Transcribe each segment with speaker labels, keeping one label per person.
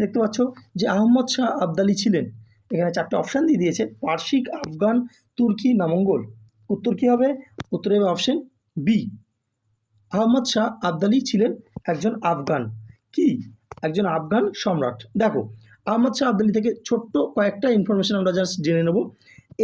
Speaker 1: দেখতে পাচ্ছ যে আহমদ শাহ আবদালি ছিলেন। এখানে চারটে অপশান দিয়ে দিয়েছে পার্সিক আফগান, তুর্কি, না মঙ্গল। উত্তর কী হবে? উত্তর হবে অপশন বি আহমদ শাহ আবদালি ছিলেন একজন আফগান। কি? একজন আফগান সম্রাট। দেখো আহমদ শাহ আবদালি থেকে ছোট্ট কয়েকটা ইনফরমেশন আমরা জাস্ট জেনে নেব।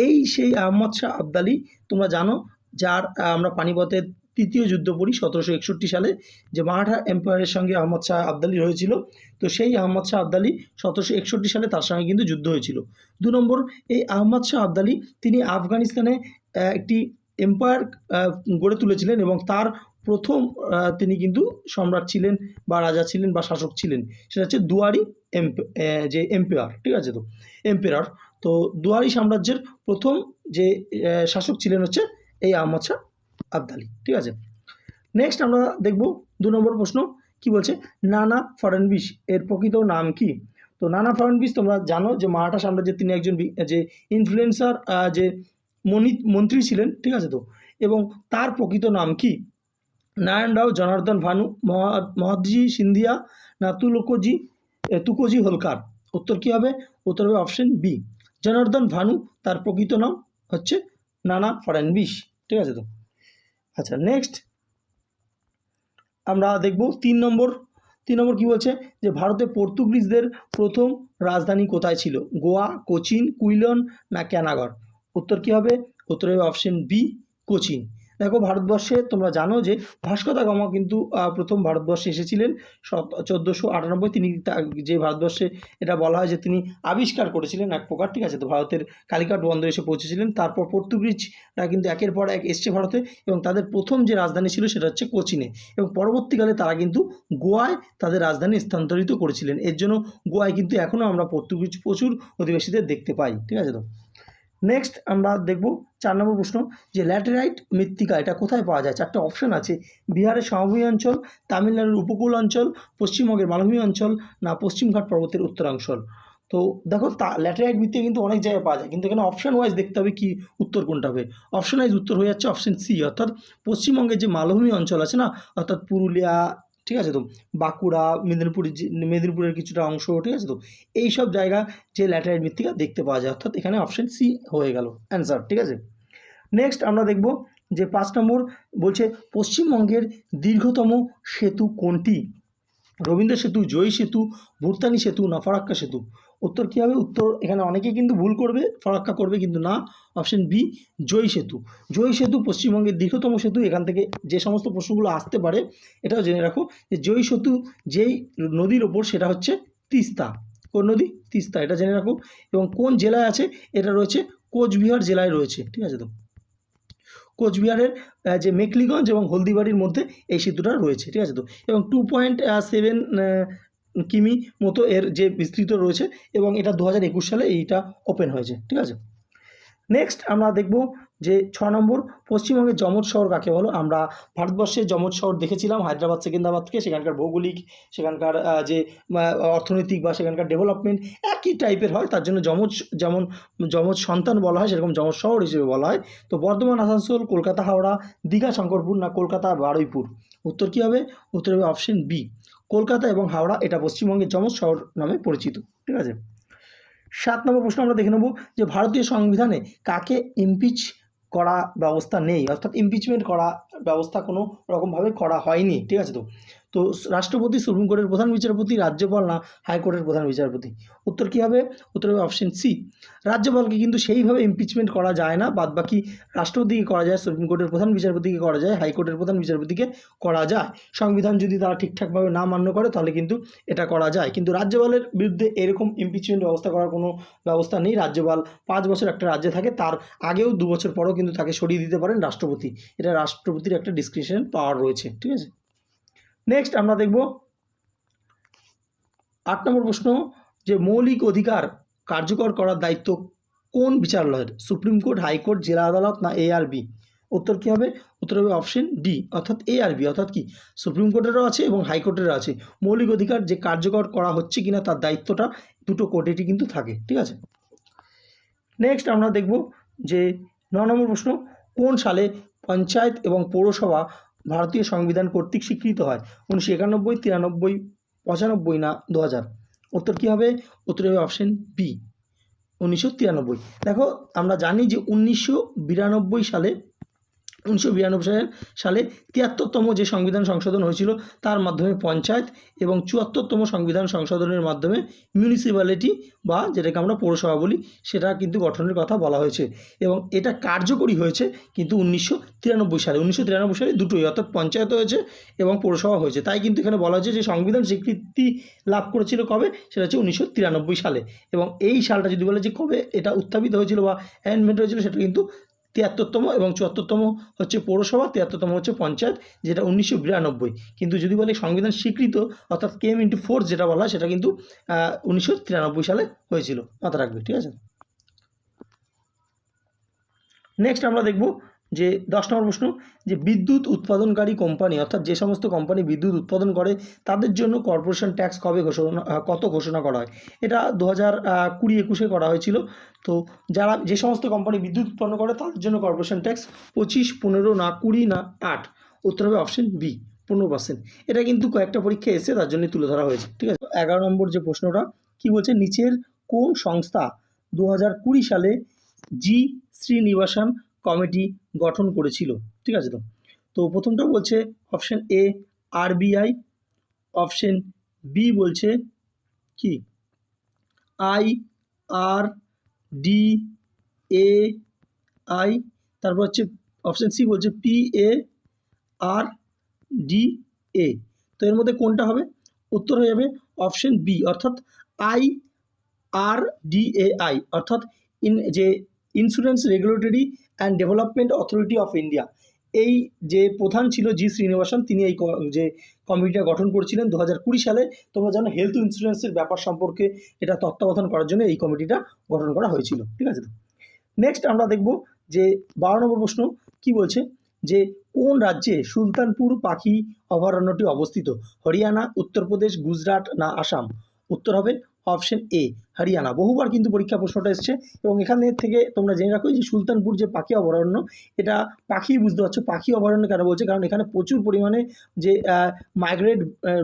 Speaker 1: এই সেই আহমদ শাহ আবদালি, তোমরা জানো, যার আমরা পানিপথের তৃতীয় যুদ্ধ পড়ি সতেরোশো একষট্টি সালে যে মারাঠা এম্পায়ারের সঙ্গে আহমদ শাহ আবদালি হয়েছিল, তো সেই আহমদ শাহ আবদালি সতেরোশো একষট্টি সালে তার সঙ্গে কিন্তু যুদ্ধ হয়েছিল। দু নম্বর, এই আহমদ শাহ আবদালি তিনি আফগানিস্তানে একটি এম্পায়ার গড়ে তুলেছিলেন এবং তার প্রথম তিনি কিন্তু সম্রাট ছিলেন বা রাজা ছিলেন বা শাসক ছিলেন। সেটা হচ্ছে দুয়ারি এম্প যে এম্পায়ার, ঠিক আছে তো? এম্পায়ার। তো দুয়ারি সাম্রাজ্যের প্রথম যে শাসক ছিলেন হচ্ছে এই আহমদ শাহ আবদালি, ঠিক আছে? নেক্সট আমরা দেখব দু নম্বর প্রশ্ন, কি বলছে? নানা ফড়নবিশ, এর প্রকৃত নাম কি? তো নানা ফড়নবিশ তোমরা জানো যে মারাঠা সাম্রাজ্যের তিনি একজন যে ইনফ্লুয়েন্সার যে মনি মন্ত্রী ছিলেন, ঠিক আছে তো? এবং তার প্রকৃত নাম কি? নারায়ণ রাও, জনার্দন ভানু, মহা- মহাদজি সিন্ধিয়া না তুলকোজি তুকোজি হোলকার। উত্তর কী হবে? উত্তর হবে অপশন বি জনার্দন ভানু, তার প্রকৃত নাম হচ্ছে নানা ফড়নবিশ, ঠিক আছে তো? আচ্ছা নেক্সট আমরা দেখব তিন নম্বর তিন নম্বর কি বলছে? যে ভারতে পর্তুগিজদের প্রথম রাজধানী কোথায় ছিল? গোয়া, কোচিন, কুইলন না ক্যানাগর? উত্তর কি হবে? উত্তর হবে অপশন বি কোচিন। দেখো ভারতবর্ষে তোমরা জানো যে ভাস্কো দা গামা কিন্তু প্রথম ভারতবর্ষে এসেছিলেন। চোদ্দোশো আটানব্বই তিনি যে ভারতবর্ষে এটা বলা হয় যে তিনি আবিষ্কার করেছিলেন এক প্রকার, ঠিক আছে? তো ভারতের কালিকাট বন্দরে এসে পৌঁছেছিলেন। তারপর পর্তুগিজরা কিন্তু একের পর এক এসছে ভারতে এবং তাদের প্রথম যে রাজধানী ছিল সেটা হচ্ছে কোচিনে। এবং পরবর্তীকালে তারা কিন্তু গোয়ায় তাদের রাজধানী স্থানান্তরিত করেছিলেন। এর জন্য গোয়ায় কিন্তু এখনও আমরা পর্তুগিজ প্রচুর অধিবাসীদের দেখতে পাই, ঠিক আছে তো? নেক্সট আমরা দেখব চার নম্বর প্রশ্ন যে ল্যাটেরাইট মৃত্তিকা, এটা কোথায় পাওয়া যায়? চারটে অপশন আছে। বিহারের সমভূমি অঞ্চল, তামিলনাড়ুর উপকূল অঞ্চল, পশ্চিমবঙ্গের মালভূমি অঞ্চল, না পশ্চিমঘাট পর্বতের উত্তরাঞ্চল। তো দেখো, তা ল্যাটেরাইট মৃত্তিকা কিন্তু অনেক জায়গায় পাওয়া যায়, কিন্তু এখানে অপশন ওয়াইজ দেখতে হবে কি উত্তর কোনটা হবে। অপশন ওয়াইজ উত্তর হয়ে যাচ্ছে অপশন সি অর্থাৎ পশ্চিমবঙ্গের যে মালভূমি অঞ্চল আছে না, অর্থাৎ পুরুলিয়া ঠিক আছে তো? বাঁকুড়া, মেদিনীপুর মেদিনীপুরের কিছুটা অংশ, ঠিক আছে তো? এই সব জায়গা যে ল্যাটেরাইট মৃত্তিকা দেখতে পাওয়া যায়, অর্থাৎ এখানে অপশন সি হয়ে গেল অ্যান্সার ঠিক আছে? নেক্সট আমরা দেখব যে পাঁচ নম্বর বলছে, পশ্চিমবঙ্গের দীর্ঘতম সেতু কোনটি? রবীন্দ্র সেতু, জয়ী সেতু, ভুরতানি সেতু, না ফরাক্কা সেতু? উত্তর কী হবে? উত্তর এখানে অনেকেই কিন্তু ভুল করবে ফরাক্কা করবে কিন্তু না। অপশন বি জয়ী সেতু। জয়ী সেতু পশ্চিমবঙ্গের দীর্ঘতম সেতু, এখান থেকে যে সমস্ত প্রশ্নগুলো আসতে পারে, এটাও জেনে রাখো যে জয়ী সেতু যেই নদীর ওপর, সেটা হচ্ছে তিস্তা। কোন নদী? তিস্তা, এটা জেনে রাখো। এবং কোন জেলায় আছে? এটা রয়েছে কোচবিহার জেলায় রয়েছে, ঠিক আছে তো? কোচবিহারের যে মেকলিগঞ্জ এবং হলদিবাড়ির মধ্যে এই সেতুটা রয়েছে, ঠিক আছে তো? এবং টু পয়েন্ট সেভেন কিমি মতো এর যে বিস্তৃত রয়েছে এবং এটা দু হাজার একুশ সালে এইটা ওপেন হয়েছে, ঠিক আছে? নেক্সট আমরা দেখব যে ছ নম্বর, পশ্চিমবঙ্গের যমজ শহর কাকে বলো? আমরা ভারতবর্ষের যমজ শহর দেখেছিলাম, হায়দ্রাবাদ সেকেন্দ্রাবাদকে সেখানকার ভৌগোলিক, সেখানকার যে অর্থনৈতিক বা সেখানকার ডেভেলপমেন্ট একই টাইপের হয়, তার জন্য যমজ, যেমন যমজ সন্তান বলা হয়, সেরকম যমজ শহর হিসেবে বলা হয়। তো বর্ধমান, আসানসোল, কলকাতা, হাওড়া, দীঘা, শঙ্করপুর না কলকাতা, বারুইপুর? উত্তর কী হবে? উত্তর হবে অপশন বি কলকাতা এবং হাওড়া এটা পশ্চিমবঙ্গের যমজ শহর নামে পরিচিত, ঠিক আছে? সাত নম্বর প্রশ্ন আমরা দেখে নেব যে ভারতীয় সংবিধানে কাকে ইমপিচ করা ব্যবস্থা নেই, অর্থাৎ ইমপিচমেন্ট করা ব্যবস্থা কোনো রকমভাবে করা হয়নি, ঠিক আছে তো? তো রাষ্ট্রপতি সুপ্রিম কোর্টের প্রধান বিচারপতি, রাজ্যপাল না হাইকোর্টের প্রধান বিচারপতি? উত্তর কী হবে? উত্তর হবে অপশন সি রাজ্যপালকে কিন্তু সেইভাবে ইমপিচমেন্ট করা যায় না বাদ বাকি রাষ্ট্রপতিকে করা যায়, সুপ্রিম কোর্টের প্রধান বিচারপতিকে করা যায়, হাইকোর্টের প্রধান বিচারপতিকে করা যায়। সংবিধান যদি তারা ঠিকঠাকভাবে না মান্য করে, তাহলে কিন্তু এটা করা যায়। কিন্তু রাজ্যপালের বিরুদ্ধে এরকম ইমপিচমেন্ট ব্যবস্থা করার কোনো ব্যবস্থা নেই। রাজ্যপাল পাঁচ বছর একটা রাজ্যে থাকে, তার আগেও দু বছর পরেও কিন্তু তাকে সরিয়ে দিতে পারেন রাষ্ট্রপতি। এটা রাষ্ট্রপতির একটা ডিসক্রিপশন পাওয়ার রয়েছে, ঠিক আছে? নেক্সট আমরা দেখব আট নম্বর প্রশ্ন যে মৌলিক অধিকার কার্যকর করার দায়িত্ব কোন বিচারালয়ের? সুপ্রিম কোর্ট হাইকোর্ট জেলা আদালত না এ আর বি উত্তর কী হবে? উত্তর হবে অপশন ডি অর্থাৎ এ আর বি অর্থাৎ কি? সুপ্রিম কোর্টেরও আছে এবং হাইকোর্টেরও আছে। মৌলিক অধিকার যে কার্যকর করা হচ্ছে কিনা তার দায়িত্বটা দুটো কোর্টেরই কিন্তু থাকে, ঠিক আছে? নেক্সট আমরা দেখব যে ন নম্বর প্রশ্ন, কোন সালে পঞ্চায়েত এবং পৌরসভা ভারতীয় সংবিধান কর্তৃক স্বীকৃত হয়। উনিশশো একানব্বই, তিরানব্বই, পঁচানব্বই না দু হাজার উত্তর কী হবে? উত্তর হবে অপশান বি উনিশশো তিরানব্বই। দেখো, আমরা জানি যে উনিশশো বিরানব্বই সালে উনিশশো বিরানব্বই সালে তিয়াত্তরতম যে সংবিধান সংশোধন হয়েছিল, তার মাধ্যমে পঞ্চায়েত এবং চুয়াত্তরতম সংবিধান সংশোধনের মাধ্যমে মিউনিসিপ্যালিটি বা যেটাকে আমরা পৌরসভা বলি, সেটা কিন্তু গঠনের কথা বলা হয়েছে। এবং এটা কার্যকরী হয়েছে কিন্তু উনিশশো তিরানব্বই সালে। উনিশশো তিরানব্বই সালে দুটোই, অর্থাৎ পঞ্চায়েত হয়েছে এবং পৌরসভা হয়েছে। তাই কিন্তু এখানে বলা হয়েছে যে সংবিধান স্বীকৃতি লাভ করেছিল কবে? সেটা হচ্ছে উনিশশো তিরানব্বই সালে। এবং এই সালটা যদি বলে যে কবে এটা উত্থাপিত হয়েছিল বা অ্যামেন্ট হয়েছিল, সেটা কিন্তু তিয়াত্তরতম এবং চুয়াত্তরতম হচ্ছে পৌরসভা, তিয়াত্তরতম হচ্ছে পঞ্চায়েত, যেটা উনিশশো বিরানব্বই। কিন্তু যদি বলে সংবিধান স্বীকৃত, অর্থাৎ কেম ইন্টু ফোর্স যেটা বলা সেটা কিন্তু উনিশশো তিরানব্বই সালে হয়েছিল। মাথা রাখবে, ঠিক আছে? নেক্সট আমরা দেখব যে দশ নম্বর প্রশ্ন, যে বিদ্যুৎ উৎপাদনকারী কোম্পানি অর্থাৎ যে সমস্ত কোম্পানি বিদ্যুৎ উৎপাদন করে, তাদের জন্য কর্পোরেশন ট্যাক্স কবে ঘোষণা, কত ঘোষণা করা হয়? এটা দু হাজার কুড়ি একুশে করা হয়েছিল। তো যারা, যে সমস্ত কোম্পানি বিদ্যুৎ উৎপন্ন করে, তাদের জন্য কর্পোরেশন ট্যাক্স পঁচিশ, পনেরো না কুড়ি না আট। উত্তর হবে অপশন বি পনেরো পার্সেন্ট এটা কিন্তু কয়েকটা পরীক্ষা এসে তার জন্য তুলে ধরা হয়েছে, ঠিক আছে? এগারো নম্বর যে প্রশ্নটা, কি বলছে? নিচের কোন সংস্থা দু হাজার কুড়ি সালে জি শ্রীনিবাসন কমিটি গঠন করেছিল, ঠিক আছে তো? তো প্রথমটা বলছে option A RBI option B বলছে কি? I R D A I তারপর হচ্ছে অপশন সি বলছে P A R D A তো এর মধ্যে কোনটা হবে? উত্তর হয়ে যাবে অপশন বি অর্থাৎ I R D A I অর্থাৎ ইন যে insurance regulatory and development authority of India এই যে প্রধান ছিল জি শ্রীনিবাসন, তিনি এই যে কমিটিটা গঠন করেছিলেন দু হাজার কুড়ি সালে, তোমরা জানো হেলথ ইন্স্যুরেন্সের ব্যাপার সম্পর্কে এটা তত্ত্বাবধান করার জন্য এই কমিটিটা গঠন করা হয়েছিল, ঠিক আছে? নেক্সট আমরা দেখব যে বারো নম্বর প্রশ্ন, কি বলছে? যে কোন রাজ্যে সুলতানপুর পাখি অভয়ারণ্যটি অবস্থিত? হরিয়ানা, উত্তরপ্রদেশ, গুজরাট না আসাম? উত্তর হবে অপশন এ হরিয়ানা বহুবার কিন্তু পরীক্ষা প্রশ্নটা এসছে এবং এখানে থেকে তোমরা জেনে রাখো যে সুলতানপুর যে পাখি অভয়ারণ্য, এটা পাখি বুঝতে পারছ, পাখি অভয়ারণ্য কেন বলছে? কারণ এখানে প্রচুর পরিমাণে যে মাইগ্রেট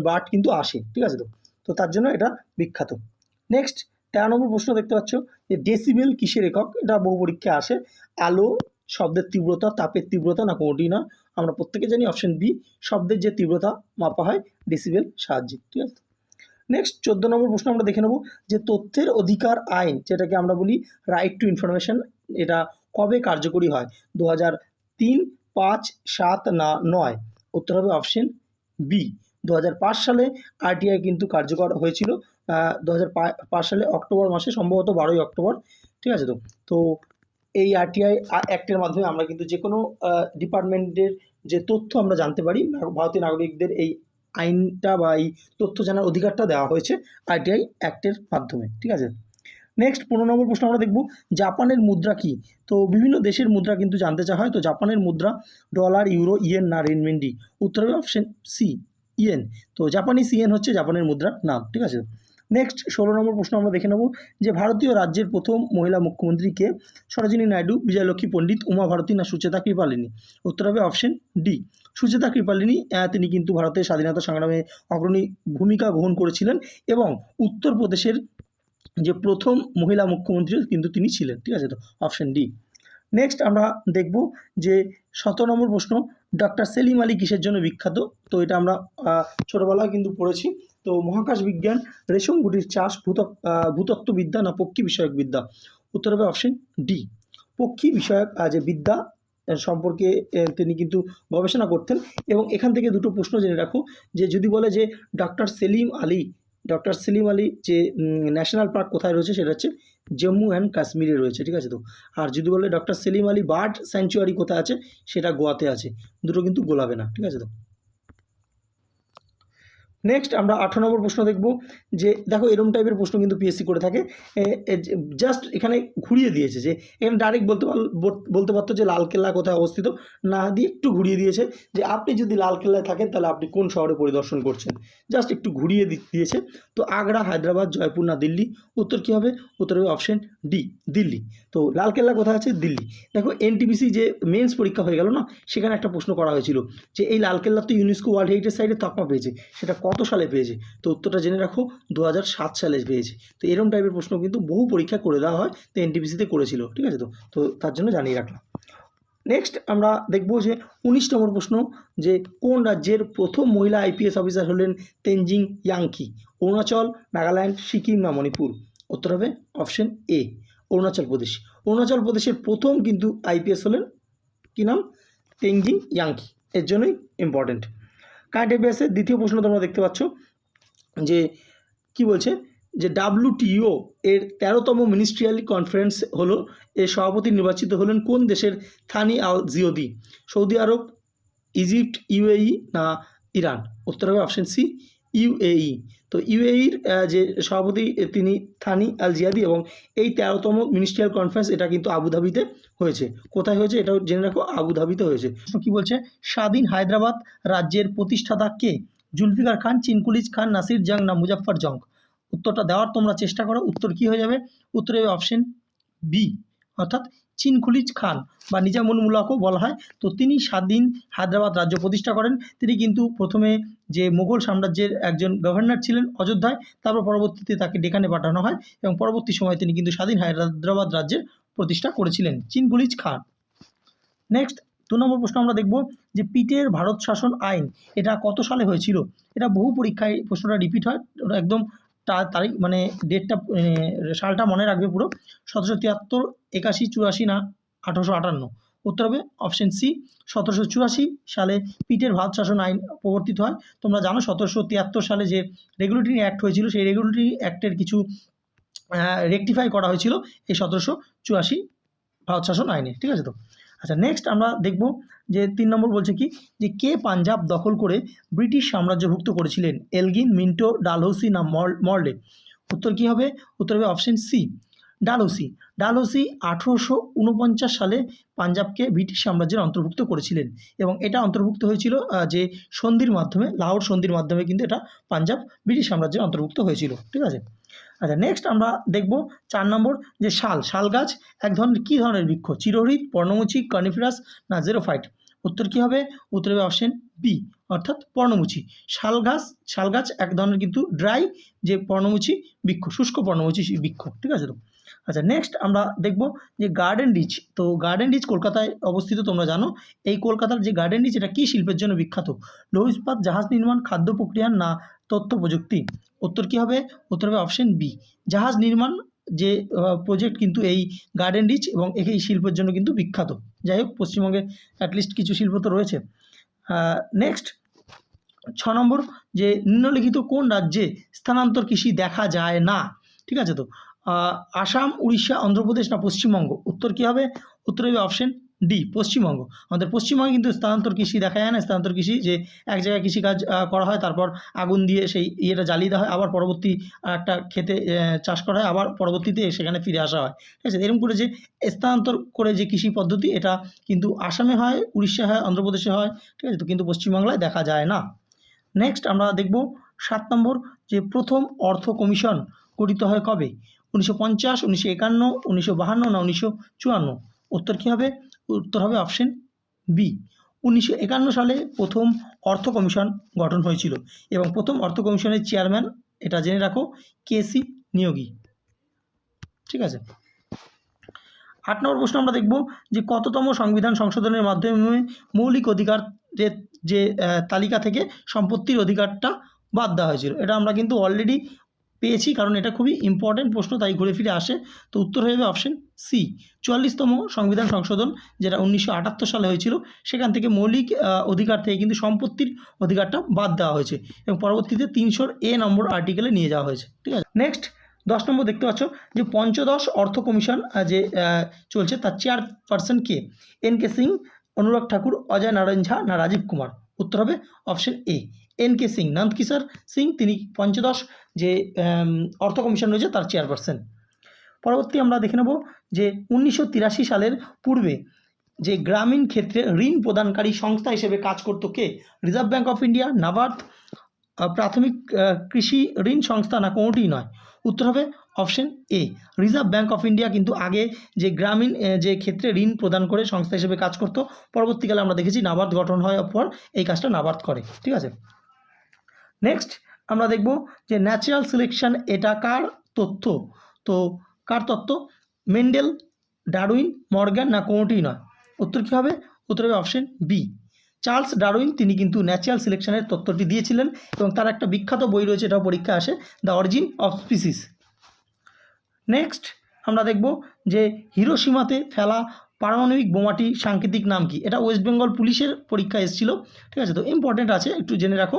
Speaker 1: বার্ড কিন্তু আসে, ঠিক আছে তো? তো তার জন্য এটা বিখ্যাত। নেক্সট তেরো নম্বর প্রশ্ন দেখতে পাচ্ছ, যে ডেসিবেল কিসের একক? এটা বহু পরীক্ষা আসে। আলো শব্দের তীব্রতা, তাপের তীব্রতা না কোনোটি না আমরা প্রত্যেকে জানি অপশন বি শব্দের যে তীব্রতা মাপা হয় ডেসিবেল সাহায্যে, ঠিক আছে? নেক্সট চোদ্দ নম্বর প্রশ্ন আমরা দেখে নেব যে তথ্যের অধিকার আইন, যেটাকে আমরা বলি রাইট টু ইনফরমেশন এটা কবে কার্যকরী হয়? দু হাজার তিন, পাঁচ, সাত না নয়? উত্তর হবে অপশন বি দু হাজার পাঁচ সালে আরটিআই কিন্তু কার্যকর হয়েছিল। দু হাজার পাঁচ সালে অক্টোবর মাসে, সম্ভবত বারোই অক্টোবর। ঠিক আছে তো? তো এই আরটিআই অ্যাক্টের মাধ্যমে আমরা কিন্তু যে কোনো ডিপার্টমেন্টের যে তথ্য আমরা জানতে পারি ভারতীয় নাগরিকদের এই আইনটা বা এই তথ্য জানার অধিকারটা দেওয়া হয়েছে আইটিআই অ্যাক্টের মাধ্যমে, ঠিক আছে? নেক্সট পনেরো নম্বর প্রশ্ন আমরা দেখব, জাপানের মুদ্রা কি? তো বিভিন্ন দেশের মুদ্রা কিন্তু জানতে চাওয়া হয়, তো জাপানের মুদ্রা ডলার, ইউরো, ইয়েন না রেনমেন্ডি? উত্তর অপশন সি ইয়েন। তো জাপানিজ ইয়েন হচ্ছে জাপানের মুদ্রার নাম, ঠিক আছে? নেক্সট ষোলো নম্বর প্রশ্ন আমরা দেখে নেব যে ভারতীয় রাজ্যের প্রথম মহিলা মুখ্যমন্ত্রীকে সরোজিনী নাইডু, বিজয়লক্ষ্মী পণ্ডিত, উমা ভারতী না সুচেতা কৃপালিনী? উত্তর হবে অপশন ডি সুচেতা কৃপালিনী তিনি কিন্তু ভারতের স্বাধীনতা সংগ্রামে অগ্রণী ভূমিকা গ্রহণ করেছিলেন এবং উত্তরপ্রদেশের যে প্রথম মহিলা মুখ্যমন্ত্রী কিন্তু তিনি ছিলেন, ঠিক আছে তো? অপশন ডি নেক্সট আমরা দেখব যে সতেরো নম্বর প্রশ্ন ডক্টর সেলিম আলী কিসের জন্য বিখ্যাত? তো এটা আমরা ছোটবেলায় কিন্তু পড়েছি। তো মহাকাশ বিজ্ঞান রেশম গুটির চাষ ভূত ভূতত্ত্ববিদ্যা না পক্ষী বিষয়ক বিদ্যা? উত্তর হবে অপশন ডি পক্ষী বিষয়ক যে বিদ্যা সম্পর্কে তিনি কিন্তু গবেষণা করতেন এবং এখান থেকে দুটো প্রশ্ন জেনে রাখো। যে যদি বলে যে ডক্টর সেলিম আলী ডক্টর সেলিম আলী যে ন্যাশনাল পার্ক কোথায় রয়েছে সেটা হচ্ছে জম্মু অ্যান্ড কাশ্মীরে রয়েছে, ঠিক আছে তো? আর যদি বলে doctor Salim Ali bird sanctuary কোথায় আছে সেটা গোয়াতে আছে। দুটো কিন্তু গোলাবে না, ঠিক আছে তো? নেক্সট আমরা আঠারো নম্বর প্রশ্ন দেখব যে, দেখো এরম টাইপের প্রশ্ন কিন্তু পিএসসি করে থাকে। জাস্ট এখানে ঘুরিয়ে দিয়েছে যে, এখানে ডাইরেক্ট বলতে বলতে পারতো যে লালকেল্লা কোথায় অবস্থিত? না দিয়ে একটু ঘুরিয়ে দিয়েছে যে, আপনি যদি লালকেল্লায় থাকেন তাহলে আপনি কোন শহরে পরিদর্শন করছেন? জাস্ট একটু ঘুরিয়ে দিয়েছে। তো আগ্রা, হায়দ্রাবাদ, জয়পুর, না দিল্লি? উত্তর কী হবে? উত্তর হবে অপশন ডি দিল্লি। তো লালকেল্লা কোথায় আছে, দিল্লি। দেখো এনটিপিসি যে মেন্স পরীক্ষা হয়ে গেল না, সেখানে একটা প্রশ্ন করা হয়েছিল যে এই লালকেল্লা তো ইউনেস্কো ওয়ার্ল্ড হেরিটেজ সাইটে তকমা পেয়েছে। সেটা কত সালে পেয়েছে? তো উত্তরটা জেনে রাখো দু সালে পেয়েছে। তো এরকম টাইপের প্রশ্ন কিন্তু বহু পরীক্ষা করে দেওয়া হয়, তো এনটিপিসিতে করেছিল, ঠিক আছে তো? তো তার জন্য জানিয়ে রাখলাম। নেক্সট আমরা দেখব যে উনিশ নম্বর প্রশ্ন যে কোন রাজ্যের প্রথম মহিলা আইপিএস অফিসার হলেন তেনজিং ইয়াংকি? অরুণাচল, নাগাল্যান্ড, সিকিম না মণিপুর? উত্তর হবে অপশন এ অরুণাচল প্রদেশ। অরুণাচল প্রদেশের প্রথম কিন্তু আইপিএস হলেন কি নাম? তেনজিং ইয়াংকি। এর জন্যই ইম্পর্টেন্ট কারেন্ট অ্যাফেয়ার্সের দ্বিতীয় প্রশ্ন তোমরা দেখতে পাচ্ছ যে কি বলছে? যে ডাব্লিউটিও এর তেরোতম মিনিস্ট্রিয়াল কনফারেন্স হলো এর সভাপতি নির্বাচিত হলেন কোন দেশের থানি আল জিওদি? সৌদি আরব, ইজিপ্ট, ইউএই না ইরান? উত্তর হবে অপশন সি ইউএই। তো ইউএইর যে সভাপতি তিনি থানি আল জিয়াদি এবং এই তেরোতম মিনিস্ট্রিয়াল কনফারেন্স এটা কিন্তু আবুধাবিতে হয়েছে। কোথায় হয়েছে এটাও জেনে রাখো, আবুধাবিতে হয়েছে। কী বলছে? স্বাধীন হায়দ্রাবাদ রাজ্যের প্রতিষ্ঠাতা কে? জুলফিকার খান, চিনকুলিজ খান, নাসির জং না মুজাফফর জং? উত্তরটা দেওয়ার তোমরা চেষ্টা করো, উত্তর কী হয়ে যাবে? উত্তর হবে অপশন বি অর্থাৎ চিনকুলিজ খান বা নিজামুল মুলাকও বলা হয়। তো তিনি স্বাধীন হায়দ্রাবাদ রাজ্য প্রতিষ্ঠা করেন। তিনি কিন্তু প্রথমে যে মুঘল সাম্রাজ্যের একজন গভর্নর ছিলেন অযোধ্যায়, তারপর পরবর্তীতে তাকে ডেকানে পাঠানো হয় এবং পরবর্তী সময়ে তিনি কিন্তু স্বাধীন হায়দ্রাবাদ রাজ্যের প্রতিষ্ঠা করেছিলেন। চিনকুলিজ খান নেক্সট দু নম্বর প্রশ্ন আমরা দেখব যে পিটের ভারত শাসন আইন এটা কত সালে হয়েছিল? এটা বহু পরীক্ষায় প্রশ্নটা রিপিট হয় একদম তারিখ মানে ডেটটা সালটা মনে রাখবে পুরো, সতেরোশো তিয়াত্তর, একাশি, চুরাশি না আঠারোশো আটান্ন। উত্তর হবে অপশন সি সতেরোশো চুরাশি সালে পিটের ভারত শাসন আইন প্রবর্তিত হয়। তোমরা জানো সতেরোশো তিয়াত্তর সালে যে রেগুলেটরি অ্যাক্ট হয়েছিল, সেই রেগুলেটরি অ্যাক্টের কিছু রেকটিফাই করা হয়েছিল এই সতেরোশো চুরাশি ভারত শাসন আইনে, ঠিক আছে তো? আচ্ছা নেক্সট আমরা দেখব যে তিন নম্বর বলছে কি? যে কে পাঞ্জাব দখল করে ব্রিটিশ সাম্রাজ্যভুক্ত করেছিলেন? এলগিন, মিন্টো, ডালহৌসি না মর্লে উত্তর কী হবে? উত্তর হবে অপশন সি ডালহৌসি। ডালহৌসি আঠেরোশো সালে পাঞ্জাবকে ব্রিটিশ সাম্রাজ্যের অন্তর্ভুক্ত করেছিলেন এবং এটা অন্তর্ভুক্ত হয়েছিল যে সন্ধির মাধ্যমে, লাহোর সন্ধির মাধ্যমে কিন্তু এটা পাঞ্জাব ব্রিটিশ সাম্রাজ্যের অন্তর্ভুক্ত হয়েছিল। ঠিক আছে? আচ্ছা নেক্সট আমরা দেখব চার নম্বর যে শাল শাল গাছ এক ধরনের কী ধরনের বৃক্ষ? চিরহরিত পর্ণমুচি কর্নিফিরাস না জেরোফাইট উত্তর কী হবে? উত্তর হবে অপশন বি অর্থাৎ পর্ণমুচি শাল গাছ শাল গাছ এক ধরনের কিন্তু ড্রাই যে পর্ণমুচি বৃক্ষ, শুষ্ক পর্ণমুচি বৃক্ষ, ঠিক আছে তো? আচ্ছা নেক্সট আমরা দেখব যে গার্ডেন রিচ তো গার্ডেন রিচ কলকাতায় অবস্থিত তোমরা জানো। এই কলকাতার যে গার্ডেন রিচ এটা কী শিল্পের জন্য বিখ্যাত? লৌহ ইস্পাত জাহাজ নির্মাণ, খাদ্য প্রক্রিয়া না তথ্য প্রযুক্তি? উত্তর কী হবে? উত্তর হবে অপশন বি জাহাজ নির্মাণ যে প্রজেক্ট কিন্তু এই গার্ডেন রিচ এবং এই শিল্পের জন্য কিন্তু বিখ্যাত। যাই হোক, পশ্চিমবঙ্গে অ্যাটলিস্ট কিছু শিল্প তো রয়েছে। নেক্সট ছ নম্বর যে নিম্নলিখিত কোন রাজ্যে স্থানান্তর কৃষি দেখা যায় না? ঠিক আছে তো? আসাম, উড়িষ্যা, অন্ধ্রপ্রদেশ না পশ্চিমবঙ্গ? উত্তর কী হবে? উত্তর হবে অপশন ডি পশ্চিমবঙ্গ। আমাদের পশ্চিমবঙ্গে কিন্তু স্থানান্তর কৃষি দেখা যায় না, স্থানান্তর কৃষি যে এক জায়গায় কৃষিকাজ করা হয়, তারপর আগুন দিয়ে সেই ইয়েটা জ্বালিয়ে দেওয়া হয়, আবার পরবর্তী একটা খেতে চাষ করা হয়, আবার পরবর্তীতে সেখানে ফিরে আসা হয়। ঠিক আছে? এরকম করে যে স্থানান্তর করে যে কৃষি পদ্ধতি, এটা কিন্তু আসামে হয়, উড়িষ্যা হয়, অন্ধ্রপ্রদেশে হয়, ঠিক আছে? তো কিন্তু পশ্চিমবাংলায় দেখা যায় না। নেক্সট আমরা দেখব সাত নম্বর যে প্রথম অর্থ কমিশন গঠিত হয় কবে? উনিশশো পঞ্চাশ, উনিশশো একান্ন, উনিশশো না উনিশশো চুয়ান্ন? উত্তর কী হবে? উত্তর হবে অপশন বি। উনিশশো একান্ন সালে প্রথম অর্থ কমিশন গঠন হয়েছিল এবং প্রথম অর্থ কমিশনের চেয়ারম্যান, এটা জেনে রাখো কেসি নিয়োগী। ঠিক আছে? আট নম্বর প্রশ্ন আমরা দেখব যে কততম সংবিধান সংশোধনের মাধ্যমে মৌলিক অধিকারের যে তালিকা থেকে সম্পত্তির অধিকারটা বাদ দেওয়া হয়েছিল। এটা আমরা কিন্তু অলরেডি পেয়েছি, কারণ এটা খুবই ইম্পর্টেন্ট প্রশ্ন, তাই ঘুরে ফিরে আসে। তো উত্তর হয়ে যাবে অপশন সি চুয়াল্লিশতম সংবিধান সংশোধন, যেটা উনিশশো আটাত্তর সালে হয়েছিল, সেখান থেকে মৌলিক অধিকার থেকে কিন্তু সম্পত্তির অধিকারটা বাদ দেওয়া হয়েছে এবং পরবর্তীতে তিনশোর এ নম্বর আর্টিকেলে নিয়ে যাওয়া হয়েছে, ঠিক আছে? নেক্সট দশ নম্বর দেখতে পাচ্ছ যে পঞ্চদশ অর্থ কমিশন যে চলছে, তার চেয়ারপারসন কে? এন কে সিং অনুরাগ ঠাকুর, অজয় নারায়ণ ঝা, না রাজীব কুমার? উত্তর হবে option A N K Singh Nandkishore Singh তিনি পঞ্চদশ যে অর্থ কমিশন রয়েছে তার চেয়ারপারসন পরবর্তী আমরা দেখে নেব যে উনিশশো তিরাশি সালের পূর্বে যে গ্রামীণ ক্ষেত্রে ঋণ প্রদানকারী সংস্থা হিসেবে কাজ করতো কে? Reserve Bank of India NABARD ah, প্রাথমিক কৃষি ঋণ সংস্থা না কোনোটিই নয়। উত্তর হবে option A. Reserve Bank of India কিন্তু আগে যে গ্রামীণ যে ক্ষেত্রে ঋণ প্রদান করে সংস্থা হিসেবে কাজ করতো, পরবর্তীকালে আমরা দেখেছি নাবার্ড গঠন হওয়ার পর এই কাজটা নাবার্ড করে, ঠিক আছে? নেক্সট আমরা দেখব যে ন্যাচারাল সিলেকশন এটা কার তথ্য? তো কার তত্ত্ব? মেন্ডেল ডারউইন মর্গ্যান না কোনোটিই নয়? উত্তর কী হবে? উত্তর হবে অপশন বি। চার্লস ডারউইন, তিনি কিন্তু ন্যাচারাল সিলেকশনের তত্ত্বটি দিয়েছিলেন এবং তার একটা বিখ্যাত বই রয়েছে, এটাও পরীক্ষা আসে, the origin of species. Next আমরা দেখব যে হিরোসীমাতে ফেলা পারমাণবিক বোমাটি সাংকেতিক নাম কি। এটা ওয়েস্ট বেঙ্গল পুলিশের পরীক্ষা এসেছিল, ঠিক আছে? তো ইম্পর্টেন্ট আছে, একটু জেনে রাখো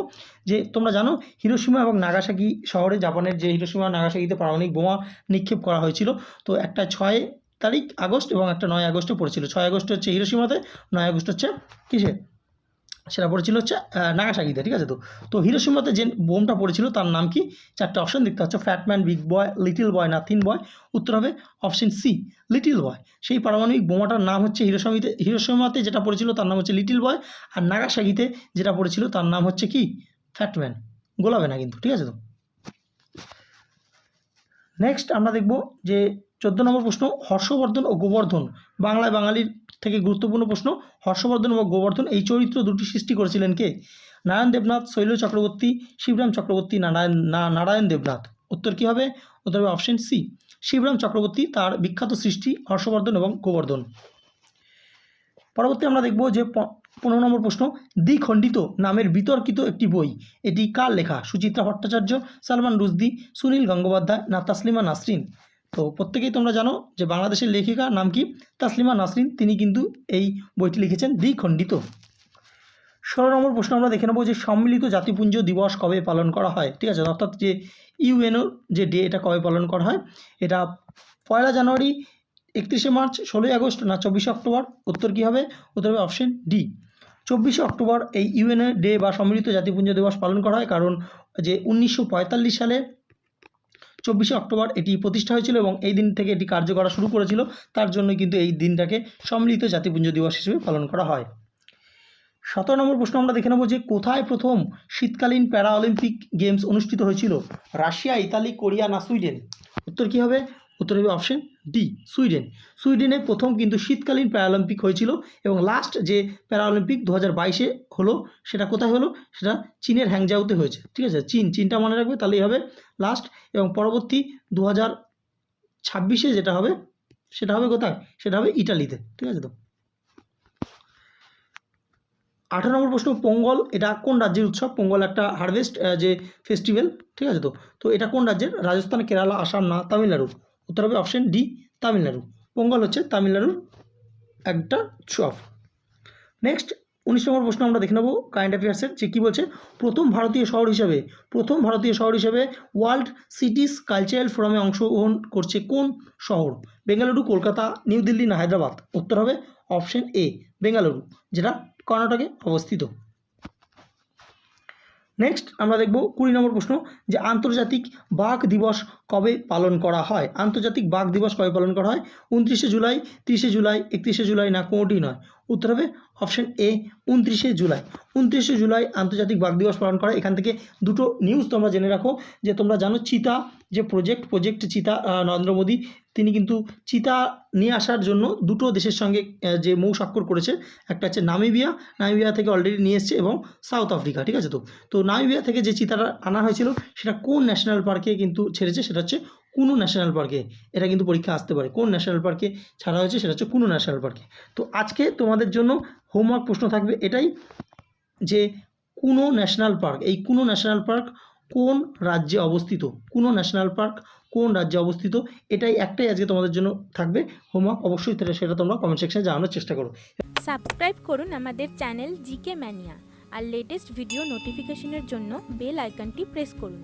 Speaker 1: যে তোমরা জানো হিরোসীমা এবং নাগাসাকি শহরে জাপানের যে হিরোসীমা নাগাসাকিতে পারমাণবিক বোমা নিক্ষেপ করা হয়েছিল, তো একটা ছয় তারিখ আগস্ট এবং একটা নয় আগস্টে পড়েছিল। ছয় আগস্ট হচ্ছে হিরোসীমাতে নয় আগস্ট হচ্ছে কিসে সেটা পড়েছিল হচ্ছে আহ, নাগাসাকিতে ঠিক আছে তো? তো হিরোসীমাতে যে বোমটা পড়েছিল তার নাম কি? চারটে অপশন দেখতে পাচ্ছ Fat Man Big Boy Little Boy না থিন বয় উত্তর হবে অপশন সি লিটিল বয় সেই পারমাণবিক বোমাটার নাম হচ্ছে হিরোসীমাতে হিরোসীমাতে যেটা পড়েছিল তার নাম হচ্ছে লিটিল বয় আর নাগাসাকিতে যেটা পড়েছিল তার নাম হচ্ছে কি? ফ্যাটম্যান গোলাবে না কিন্তু ঠিক আছে তো? নেক্সট আমরা দেখব যে চোদ্দ নম্বর প্রশ্ন, হর্ষবর্ধন ও গোবর্ধন, বাংলায় বাঙালির থেকে গুরুত্বপূর্ণ প্রশ্ন, হর্ষবর্ধন ও গোবর্ধন এই চরিত্র দুটি সৃষ্টি করেছিলেন কে? নারায়ণ দেবনাথ, শৈল চক্রবর্তী, শিবরাম চক্রবর্তী, নারায়ণ, না, নারায়ণ দেবনাথ। উত্তর কী হবে? উত্তর হবে অপশন সি শিবরাম চক্রবর্তী তার বিখ্যাত সৃষ্টি হর্ষবর্ধন এবং গোবর্ধন। পরবর্তী আমরা দেখব যে পনেরো নম্বর প্রশ্ন, দ্বিখণ্ডিত নামের বিতর্কিত একটি বই, এটি কার লেখা? সুচিত্রা ভট্টাচার্য, সালমান রুশদি, সুনীল গঙ্গোপাধ্যায় না তাসলিমা নাসরিন। তো প্রত্যেকেই তোমরা জানো যে বাংলাদেশের লেখিকা নাম কি? তাসলিমা নাসরিন। তিনি কিন্তু এই বইটি লিখেছেন দ্বিখণ্ডিত ষোলো নম্বর প্রশ্ন আমরা দেখে নেব যে সম্মিলিত জাতিপুঞ্জ দিবস কবে পালন করা হয়? ঠিক আছে, অর্থাৎ যে ইউএনও যে ডে, এটা কবে পালন করা হয়? এটা পয়লা জানুয়ারি, একত্রিশে মার্চ, ষোলোই আগস্ট না চব্বিশে অক্টোবর? উত্তর কী হবে? উত্তর হবে অপশন ডি। চব্বিশে অক্টোবর এই ইউএনএ ডে বা সম্মিলিত জাতিপুঞ্জ দিবস পালন করা হয় কারণ যে উনিশশো পঁয়তাল্লিশ সালে চব্বিশে অক্টোবর এটি প্রতিষ্ঠা হয়েছিল এবং এই দিন থেকে এটি কার্য করা শুরু করেছিল। তার জন্য কিন্তু এই দিনটাকে সম্মিলিত জাতিপুঞ্জ দিবস হিসেবে পালন করা হয়। সতেরো নম্বর প্রশ্ন আমরা দেখে নেব যে কোথায় প্রথম শীতকালীন প্যারা অলিম্পিক গেমস অনুষ্ঠিত হয়েছিল? রাশিয়া, ইতালি, কোরিয়া না সুইডেন? উত্তর কী হবে? উত্তর হবে অপশন ডি সুইডেন। সুইডেনে প্রথম কিন্তু শীতকালীন প্যারালিম্পিক হয়েছিল এবং লাস্ট যে প্যারালিম্পিক দু হাজার বাইশে হলো, সেটা কোথায় হলো? সেটা চীনের হ্যাংজাউতে হয়েছে। ঠিক আছে? চীন, চীনটা মনে রাখবে তাহলেই হবে লাস্ট এবং পরবর্তী দু হাজার ছাব্বিশে যেটা হবে, সেটা হবে কোথায়? সেটা হবে ইটালিতে। ঠিক আছে তো? আঠারো নম্বর প্রশ্ন, পোঙ্গল এটা কোন রাজ্যের উৎসব? পোঙ্গল একটা হারভেস্ট যে ফেস্টিভ্যাল ঠিক আছে তো? তো এটা কোন রাজ্যের? রাজস্থান, কেরালা, আসাম না তামিলনাড়ু উত্তর হবে অপশন ডি তামিলনাড়ু পোঙ্গল হচ্ছে তামিলনাড়ুর একটা উৎসব নেক্সট উনিশ নম্বর প্রশ্ন আমরা দেখে নেব কারেন্ট অ্যাফেয়ার্সের যে কী বলছে, প্রথম ভারতীয় শহর হিসেবে, প্রথম ভারতীয় শহর হিসেবে ওয়ার্ল্ড সিটিস কালচারাল ফোরামে অংশগ্রহণ করছে কোন শহর? বেঙ্গালুরু, কলকাতা, নিউ দিল্লি না হায়দ্রাবাদ? উত্তর হবে অপশন এ বেঙ্গালুরু, যেটা কর্ণাটকে অবস্থিত। নেক্সট আমরা দেখব কুড়ি নম্বর প্রশ্ন যে আন্তর্জাতিক বাঘ দিবস কবে পালন করা হয়? আন্তর্জাতিক বাঘ দিবস কবে পালন করা হয়? উনত্রিশে জুলাই, তিরিশে জুলাই, একত্রিশে জুলাই না কোনোটি নয়? উত্তর হবে অপশন এ উনত্রিশে জুলাই। উনত্রিশে জুলাই আন্তর্জাতিক বাঘ দিবস পালন করা এখান থেকে দুটো নিউজ তোমরা জেনে রাখো। যে তোমরা জানো, চিতা যে প্রজেক্ট প্রজেক্ট চিতা নরেন্দ্র মোদী তিনি কিন্তু চিতা নিয়ে আসার জন্য দুটো দেশের সঙ্গে যে মৌ স্বাক্ষর করেছে, একটা হচ্ছে নামিবিয়া নামিবিয়া থেকে অলরেডি নিয়ে এসছে এবং সাউথ আফ্রিকা, ঠিক আছে তো? তো নামিবিয়া থেকে যে চিতাটা আনা হয়েছিল, সেটা কোন ন্যাশনাল পার্কে কিন্তু ছেড়েছে? সেটা হচ্ছে কুনু ন্যাশনাল পার্কে এটা কিন্তু পরীক্ষা আসতে পারে। কোন ন্যাশনাল পার্কে ছাড়া হয়েছে? সেটা হচ্ছে কুনু ন্যাশনাল পার্কে তো আজকে তোমাদের জন্য হোমওয়ার্ক প্রশ্ন থাকবে এটাই যে কুনো ন্যাশনাল পার্ক এই কুনো ন্যাশনাল পার্ক কোন রাজ্যে অবস্থিত? কোনো ন্যাশনাল পার্ক কোন রাজ্যে অবস্থিত? এটাই একটাই আজকে তোমাদের জন্য থাকবে। হোমওয়ার্ক অবশ্যই সেটা তোমরা কমেন্ট সেকশনে জানানোর চেষ্টা করো।
Speaker 2: সাবস্ক্রাইব করুন আমাদের চ্যানেল জিকে ম্যানিয়া আর লেটেস্ট ভিডিও নোটিফিকেশনের জন্য বেল আইকনটি প্রেস করুন।